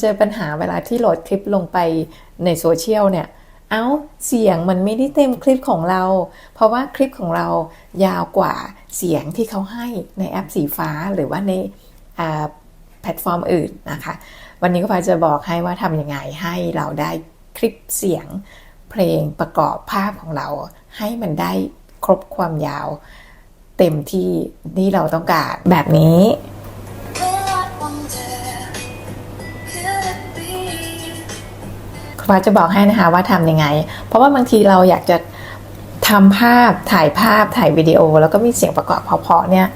เจอปัญหาเวลาที่โหลดคลิปลงไปในโซเชียลเนี่ย เอ้าเสียงมันไม่ได้เต็มคลิปของเรา เพราะว่าคลิปของเรายาวกว่าเสียงที่เขาให้ในแอปสีฟ้าหรือว่าในแพลตฟอร์มอื่นนะคะ วันนี้ก็พาจะบอกให้ว่าทำยังไงให้เราได้คลิปเสียงเพลงประกอบภาพของเรา ให้มันได้ครบความยาว เต็มที่ที่เราต้องการแบบนี้ ฟ้าจะบอกให้นะคะว่าทำยังไง เพราะว่าบางทีเราอยากจะทำภาพถ่ายภาพถ่ายวิดีโอ แล้วก็มีเสียงประกอบเพาะๆเนี่ย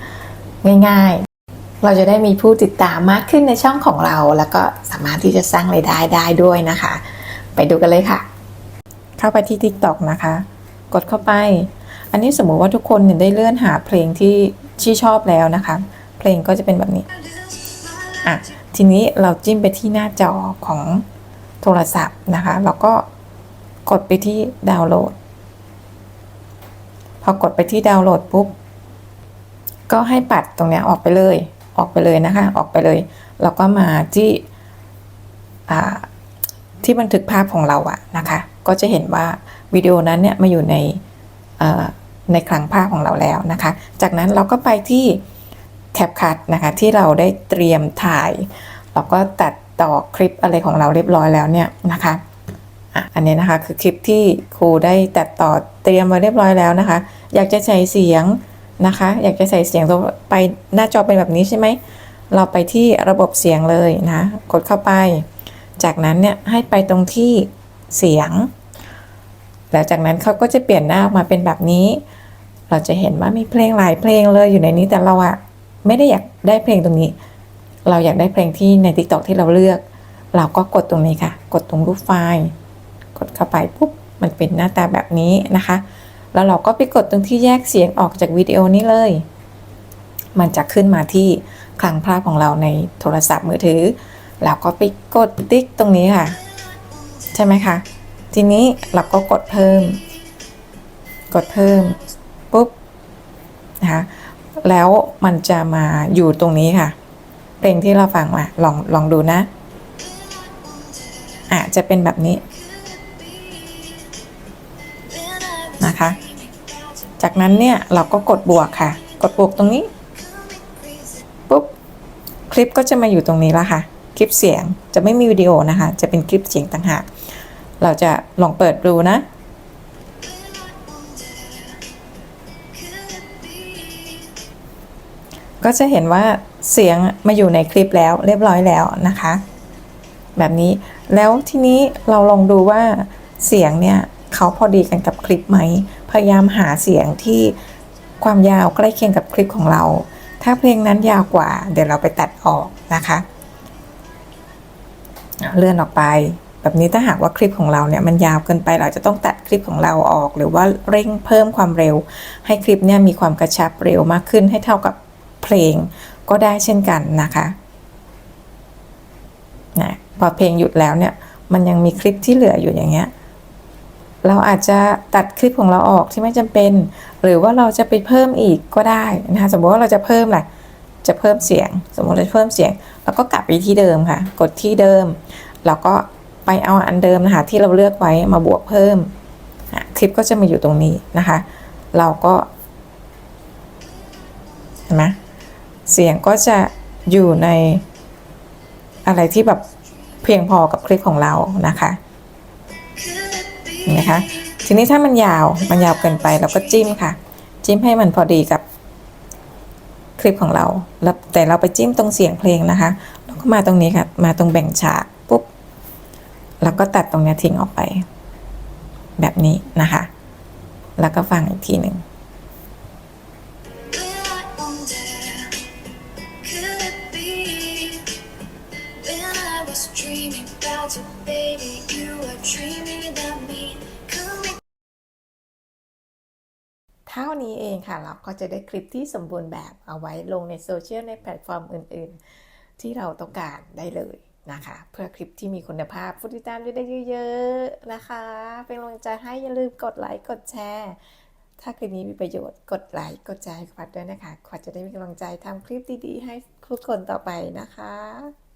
ง่ายๆ เราจะได้มีผู้ติดตามมากขึ้นในช่องของเรา แล้วก็สามารถที่จะสร้างรายได้ได้ด้วยนะคะ ไปดูกันเลยค่ะ เข้าไปที่ TikTok นะคะ กดเข้าไป อันนี้สมมุติว่าทุกคนเนี่ยได้เลื่อนหาเพลงที่ที่ชอบแล้วนะคะ เพลงก็จะเป็นแบบนี้อะทีนี้เราจิ้มไปที่หน้าจอของ โทรศัพท์นะคะแล้วก็กดไปที่ดาวน์โหลด พอกดไปที่ดาวน์โหลดปุ๊บ ก็ให้ปัดตรงนี้ออกไปเลย ออกไปเลยนะคะ ออกไปเลย แล้วก็มาที่ที่บันทึกภาพของเราอะนะคะ ก็จะเห็นว่าวิดีโอนั้นเนี่ยมาอยู่ในในคลังภาพของเราแล้วนะคะ จากนั้นเราก็ไปที่แคปคัดนะคะที่เราได้เตรียมถ่ายแล้วก็ตัด ต่อคลิปอะไรของเราเรียบร้อยแล้วเนี่ยนะคะอะอันนี้นะคะคือคลิปที่ครูได้ตัดต่อเตรียมไว้เรียบร้อยแล้วนะคะ อยากจะใส่เสียงนะคะ อยากจะใส่เสียงตัวไปหน้าจอเป็นแบบนี้ใช่ไหมเราไปที่ระบบเสียงเลยนะกดเข้าไป จากนั้นเนี่ยให้ไปตรงที่เสียง แล้วจากนั้นเขาก็จะเปลี่ยนหน้าออกมาเป็นแบบนี้ เราจะเห็นว่ามีเพลงหลายเพลงเลยอยู่ในนี้แต่เราอะไม่ได้อยากได้เพลงตรงนี้ เราอยากได้เพลงที่ใน TikTok ที่เราเลือก เราก็กดตรงนี้ค่ะ กดตรงรูปไฟล์ กดเข้าไปปุ๊บมันเป็นหน้าตาแบบนี้นะคะ แล้วเราก็ไปกดตรงที่แยกเสียงออกจากวิดีโอนี้เลย มันจะขึ้นมาที่คลังภาพของเราในโทรศัพท์มือถือ เราก็ไปกดติ๊กตรงนี้ค่ะ ใช่ไหมคะ ทีนี้เราก็กดเพิ่ม กดเพิ่มปุ๊บนะคะแล้วมันจะมาอยู่ตรงนี้ค่ะ เพลงที่เราฟังมาลองลองดูนะอะจะเป็นแบบนี้นะคะ จากนั้นเนี่ยเราก็กดบวกค่ะ กดบวกตรงนี้ปุ๊บคลิปก็จะมาอยู่ตรงนี้แล้วค่ะ คลิปเสียงจะไม่มีวิดีโอนะคะ จะเป็นคลิปเสียงต่างหากเราจะลองเปิดดูนะก็จะเห็นว่า เสียงมาอยู่ในคลิปแล้วเรียบร้อยแล้วนะคะ แบบนี้แล้วทีนี้เราลองดูว่าเสียงเนี่ยเขาพอดีกันกับคลิปไหม พยายามหาเสียงที่ความยาวใกล้เคียงกับคลิปของเรา ถ้าเพลงนั้นยาวกว่า เดี๋ยวเราไปตัดออกนะคะ เลื่อนออกไป แบบนี้ถ้าหากว่าคลิปของเราเนี่ยมันยาวเกินไปเราจะต้องตัดคลิปของเราออก หรือว่าเร่งเพิ่มความเร็ว ให้คลิปเนี่ยมีความกระชับเร็วมากขึ้นให้เท่ากับเพลง ก็ได้เช่นกันนะคะนะพอเพลงหยุดแล้วเนี่ยมันยังมีคลิปที่เหลืออยู่อย่างเงี้ยเราอาจจะตัดคลิปของเราออกที่ไม่จำเป็น หรือว่าเราจะไปเพิ่มอีกก็ได้นะคะสมมติว่าเราจะเพิ่มแหละไรจะเพิ่มเสียง สมมติเราจะเพิ่มเสียงเราก็กลับไปที่เดิมค่ะ กดที่เดิมแล้วก็ไปเอาอันเดิมนะคะที่เราเลือกไว้มาบวกเพิ่มอะคลิปก็จะมาอยู่ตรงนี้นะคะ เราก็เห็นไหม เสียงก็จะอยู่ในอะไรที่แบบเพียงพอกับคลิปของเรานะคะนไหมคะ ทีนี้ถ้ามันยาวมันยาวเกินไปเราก็จิ้มค่ะ จิ้มให้มันพอดีกับคลิปของเราแล้วแต่เราไปจิ้มตรงเสียงเพลงนะคะแล้วก็มาตรงนี้ค่ะ มาตรงแบ่งฉากปุ๊บแล้วก็ตัดตรงนี้ทิ้งออกไป แบบนี้นะคะ แล้วก็ฟังอีกทีหนึ่ง was dreaming about you, baby, you were dreaming about me. เท่านี้เองค่ะ เราก็จะได้คลิปที่สมบูรณ์แบบเอาไว้ลงในโซเชียลในแพลตฟอร์มอื่น ๆ ที่เราต้องการได้เลยนะคะ เพื่อคลิปที่มีคุณภาพผู้ติดตามได้เยอะๆนะคะ เป็นกำลังใจให้อย่าลืมกดไลค์กดแชร์ถ้าคลิปนี้มีประโยชน์กดไลค์กดแชร์ให้ขวัญด้วยนะคะขวัญจะได้มีกำลังใจทำคลิปดีๆ ให้ทุกคนต่อไปนะคะ